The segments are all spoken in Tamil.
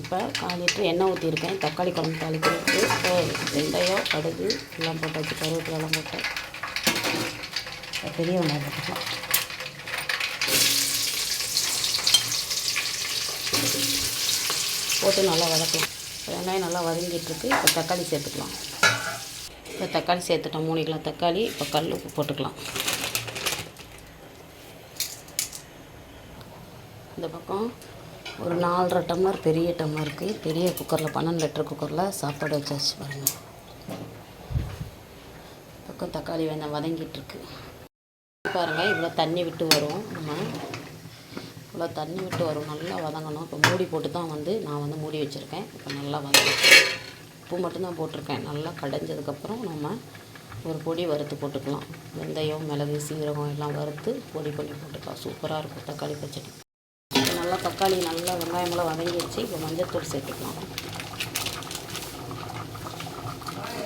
இப்போ கால் லிட்டர் எண்ணெய் ஊற்றிருக்கேன் தக்காளி குழம்பு தாளிக்கிறதுக்கு. இப்போ வெந்தயம் கடுகு எல்லாம் போட்டாச்சு கருவேப்பிலாம் போட்டேன் பெரிய வெங்காயம் போட்டுக்கலாம். போட்டு நல்லா வதக்கலாம் வெங்காயம் நல்லா வதங்கிட்டுருக்கு. இப்போ தக்காளி சேர்த்துக்கலாம். இப்போ தக்காளி சேர்த்துட்டோம். மூணு கிலோ தக்காளி. இப்போ கல் உப்பு போட்டுக்கலாம். இந்த பக்கம் ஒரு நாலரை டம்ளர் பெரிய டம்ளருக்கு பெரிய குக்கரில் பன்னெண்டு லிட்டர் குக்கரில் சாப்பாடு வச்சாச்சு பாருங்கள் பக்கம் தக்காளி வெந்தம் வதங்கிட்டுருக்கு பாருங்கள் இவ்வளோ தண்ணி விட்டு வரும். நம்ம இவ்வளோ தண்ணி விட்டு வரும். நல்லா வதங்கணும். இப்போ மூடி போட்டு தான் வந்து நான் வந்து மூடி வச்சுருக்கேன். இப்போ நல்லா வதங்கணும். உப்பு மட்டும்தான் போட்டிருக்கேன். நல்லா கடைஞ்சதுக்கப்புறம் நம்ம ஒரு பொடி வறுத்து போட்டுக்கலாம். வெந்தயம் மிளகு சீரகம் எல்லாம் வறுத்து பொடி பண்ணி போட்டுக்கலாம். சூப்பராக இருக்கும். தக்காளி பச்சடி. நல்லா தக்காளி நல்லா வெங்காயமெல்லாம் வதங்கிடுச்சு இப்போ மஞ்சத்தூள் சேர்த்துக்கலாம்.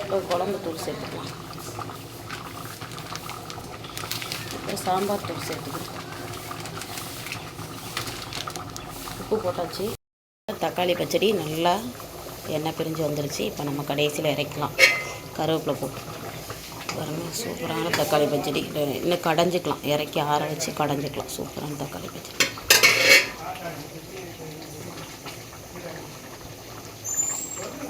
இப்போ குழம்பு தூள் சேர்த்துக்கலாம். இப்போ சாம்பார் தூள் சேர்த்துக்கலாம். உப்பு போட்டாச்சு. தக்காளி பச்சடி நல்லா எண்ணெய் பிரிஞ்சு வந்துருச்சு. இப்போ நம்ம கடைசியில் இறக்கலாம். கருவேப்பிலை போட்டு. பாருங்க சூப்பரான தக்காளி பச்சடி. இன்னும் கடைஞ்சிக்கலாம். இறக்கி ஆற வச்சு கடைஞ்சிக்கலாம். சூப்பரான தக்காளி பச்சடி.